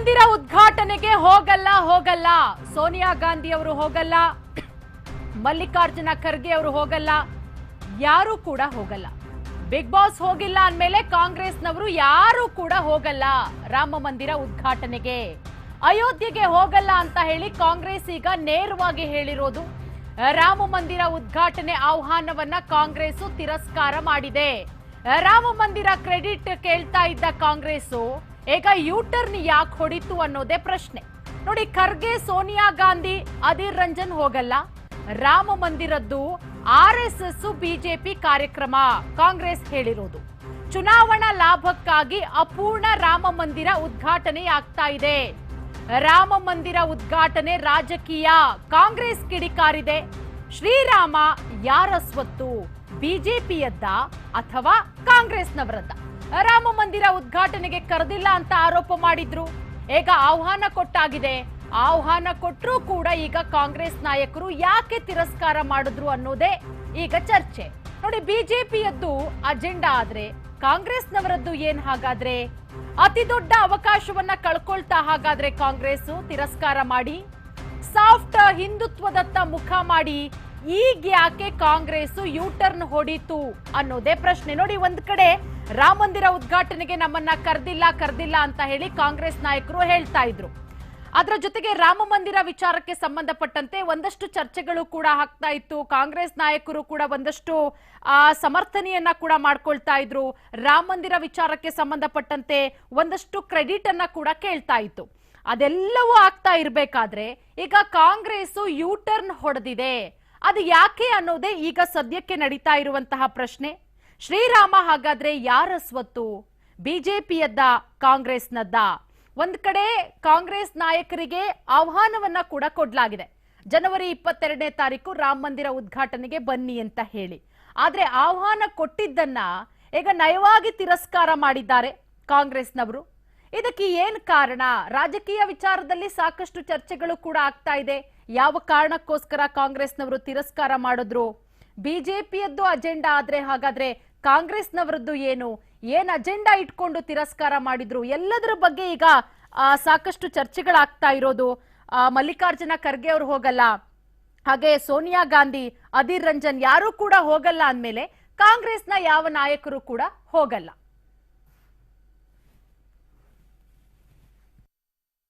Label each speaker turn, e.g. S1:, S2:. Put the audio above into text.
S1: ಮಂದಿರ ಉದ್ಘಾಟನೆಗೆ ಹೋಗಲ್ಲ ಹೋಗಲ್ಲ. ಸೋನಿಯಾ ಗಾಂಧಿ ಅವರು ಹೋಗಲ್ಲ. ಮಲ್ಲಿಕಾರ್ಜುನ ಖರ್ಗೆ ಅವರು ಹೋಗಲ್ಲ. ಯಾರು ಕೂಡ ಹೋಗಲ್ಲ. ಬಿಗ್ ಬಾಸ್ ಹೋಗಿಲ್ಲ ಅಂದಮೇಲೆ ಕಾಂಗ್ರೆಸ್ನವರು ಯಾರು ಕೂಡ ಹೋಗಲ್ಲ ರಾಮ ಮಂದಿರ ಉದ್ಘಾಟನೆಗೆ. ಅಯೋಧ್ಯೆಗೆ ಹೋಗಲ್ಲ ಅಂತ ಹೇಳಿ ಕಾಂಗ್ರೆಸ್ ಈಗ ನೇರವಾಗಿ ಹೇಳಿರೋದು. ರಾಮ ಮಂದಿರ ಉದ್ಘಾಟನೆ ಆಹ್ವಾನವನ್ನ ಕಾಂಗ್ರೆಸ್ ತಿರಸ್ಕಾರ ಮಾಡಿದೆ. ರಾಮ ಮಂದಿರ ಕ್ರೆಡಿಟ್ ಕೇಳ್ತಾ ಇದ್ದ ಕಾಂಗ್ರೆಸ್ ಈಗ ಯೂಟರ್ನ್ ಯಾಕೆ ಹೊಡಿತು ಅನ್ನೋದೇ ಪ್ರಶ್ನೆ. ನೋಡಿ, ಖರ್ಗೆ, ಸೋನಿಯಾ ಗಾಂಧಿ, ಅಧೀರ್ ರಂಜನ್ ಹೋಗಲ್ಲ. ರಾಮ ಮಂದಿರದ್ದು ಆರ್ ಎಸ್ ಎಸ್ ಬಿಜೆಪಿ ಕಾರ್ಯಕ್ರಮ ಕಾಂಗ್ರೆಸ್ ಹೇಳಿರೋದು. ಚುನಾವಣಾ ಲಾಭಕ್ಕಾಗಿ ಅಪೂರ್ಣ ರಾಮ ಮಂದಿರ ಉದ್ಘಾಟನೆ ಆಗ್ತಾ ಇದೆ. ರಾಮ ಮಂದಿರ ಉದ್ಘಾಟನೆ ರಾಜಕೀಯ, ಕಾಂಗ್ರೆಸ್ ಕಿಡಿಕಾರಿದೆ. ಶ್ರೀರಾಮ ಯಾರ ಸ್ವತ್ತು? ಬಿಜೆಪಿಯದ್ದ ಅಥವಾ ಕಾಂಗ್ರೆಸ್ನವರದ್ದ? ರಾಮ ಮಂದಿರ ಉದ್ಘಾಟನೆಗೆ ಕರೆದಿಲ್ಲ ಅಂತ ಆರೋಪ ಮಾಡಿದ್ರು. ಈಗ ಆಹ್ವಾನ ಕೊಟ್ಟಾಗಿದೆ. ಆಹ್ವಾನ ಕೊಟ್ಟರೂ ಕೂಡ ಈಗ ಕಾಂಗ್ರೆಸ್ ನಾಯಕರು ಯಾಕೆ ತಿರಸ್ಕಾರ ಮಾಡಿದ್ರು ಅನ್ನೋದೇ ಈಗ ಚರ್ಚೆ. ನೋಡಿ, ಬಿಜೆಪಿಯದ್ದು ಅಜೆಂಡಾ ಆದ್ರೆ, ಕಾಂಗ್ರೆಸ್ನವರದ್ದು ಏನ್ ಹಾಗಾದ್ರೆ? ಅತಿ ದೊಡ್ಡ ಅವಕಾಶವನ್ನ ಕಳ್ಕೊಳ್ತಾ ಹಾಗಾದ್ರೆ ಕಾಂಗ್ರೆಸ್ ತಿರಸ್ಕಾರ ಮಾಡಿ? ಸಾಫ್ಟ್ ಹಿಂದುತ್ವದತ್ತ ಮುಖ ಮಾಡಿ ಈಗ ಯಾಕೆ ಕಾಂಗ್ರೆಸ್ ಯೂಟರ್ನ್ ಹೊಡಿತು ಅನ್ನೋದೇ ಪ್ರಶ್ನೆ. ನೋಡಿ, ಒಂದ್ ಕಡೆ ರಾಮ ಮಂದಿರ ಉದ್ಘಾಟನೆಗೆ ನಮ್ಮನ್ನ ಕರೆದಿಲ್ಲ ಕರೆದಿಲ್ಲ ಅಂತ ಹೇಳಿ ಕಾಂಗ್ರೆಸ್ ನಾಯಕರು ಹೇಳ್ತಾ ಇದ್ರು. ಅದರ ಜೊತೆಗೆ ರಾಮ ಮಂದಿರ ವಿಚಾರಕ್ಕೆ ಸಂಬಂಧಪಟ್ಟಂತೆ ಒಂದಷ್ಟು ಚರ್ಚೆಗಳು ಕೂಡ ಆಗ್ತಾ ಇತ್ತು. ಕಾಂಗ್ರೆಸ್ ನಾಯಕರು ಕೂಡ ಒಂದಷ್ಟು ಆ, ಸಮರ್ಥನೆಯನ್ನ ಕೂಡ ಮಾಡ್ಕೊಳ್ತಾ ಇದ್ರು. ರಾಮ ಮಂದಿರ ವಿಚಾರಕ್ಕೆ ಸಂಬಂಧಪಟ್ಟಂತೆ ಒಂದಷ್ಟು ಕ್ರೆಡಿಟ್ ಅನ್ನ ಕೂಡ ಕೇಳ್ತಾ ಇತ್ತು. ಅದೆಲ್ಲವೂ ಆಗ್ತಾ ಇರಬೇಕಾದ್ರೆ ಈಗ ಕಾಂಗ್ರೆಸ್ ಯೂಟರ್ನ್ ಹೊಡೆದಿದೆ. ಅದು ಯಾಕೆ ಅನ್ನೋದೇ ಈಗ ಸದ್ಯಕ್ಕೆ ನಡೀತಾ ಇರುವಂತಹ ಪ್ರಶ್ನೆ. ಶ್ರೀರಾಮ ಹಾಗಾದ್ರೆ ಯಾರ ಸ್ವತ್ತು? ಬಿಜೆಪಿಯದ್ದ, ಕಾಂಗ್ರೆಸ್ನದ್ದ? ಒಂದ್ ಕಡೆ ಕಾಂಗ್ರೆಸ್ ನಾಯಕರಿಗೆ ಆಹ್ವಾನವನ್ನ ಕೂಡ ಕೊಡ್ಲಾಗಿದೆ. ಜನವರಿ ಇಪ್ಪತ್ತೆರಡನೇ ತಾರೀಕು ರಾಮ ಮಂದಿರ ಉದ್ಘಾಟನೆಗೆ ಬನ್ನಿ ಅಂತ ಹೇಳಿ. ಆದ್ರೆ ಆಹ್ವಾನ ಕೊಟ್ಟಿದ್ದನ್ನ ಈಗ ನಯವಾಗಿ ತಿರಸ್ಕಾರ ಮಾಡಿದ್ದಾರೆ ಕಾಂಗ್ರೆಸ್ನವರು. ಇದಕ್ಕೆ ಏನ್ ಕಾರಣ? ರಾಜಕೀಯ ವಿಚಾರದಲ್ಲಿ ಸಾಕಷ್ಟು ಚರ್ಚೆಗಳು ಕೂಡ ಆಗ್ತಾ ಇದೆ. ಯಾವ ಕಾರಣಕ್ಕೋಸ್ಕರ ಕಾಂಗ್ರೆಸ್ನವರು ತಿರಸ್ಕಾರ ಮಾಡಿದ್ರು? ಬಿಜೆಪಿಯದ್ದು ಅಜೆಂಡಾ ಆದ್ರೆ ಹಾಗಾದ್ರೆ ಕಾಂಗ್ರೆಸ್ನವರದ್ದು ಏನು? ಏನ್ ಅಜೆಂಡಾ ಇಟ್ಕೊಂಡು ತಿರಸ್ಕಾರ ಮಾಡಿದ್ರು? ಎಲ್ಲದರ ಬಗ್ಗೆ ಈಗ ಸಾಕಷ್ಟು ಚರ್ಚೆಗಳಾಗ್ತಾ ಇರೋದು ಮಲ್ಲಿಕಾರ್ಜುನ ಖರ್ಗೆ ಅವರು ಹೋಗಲ್ಲ. ಹಾಗೆ ಸೋನಿಯಾ ಗಾಂಧಿ, ಅಧೀರ್ ರಂಜನ್ ಯಾರು ಕೂಡ ಹೋಗಲ್ಲ ಅಂದಮೇಲೆ ಕಾಂಗ್ರೆಸ್ನ ಯಾವ ನಾಯಕರು ಕೂಡ ಹೋಗಲ್ಲ.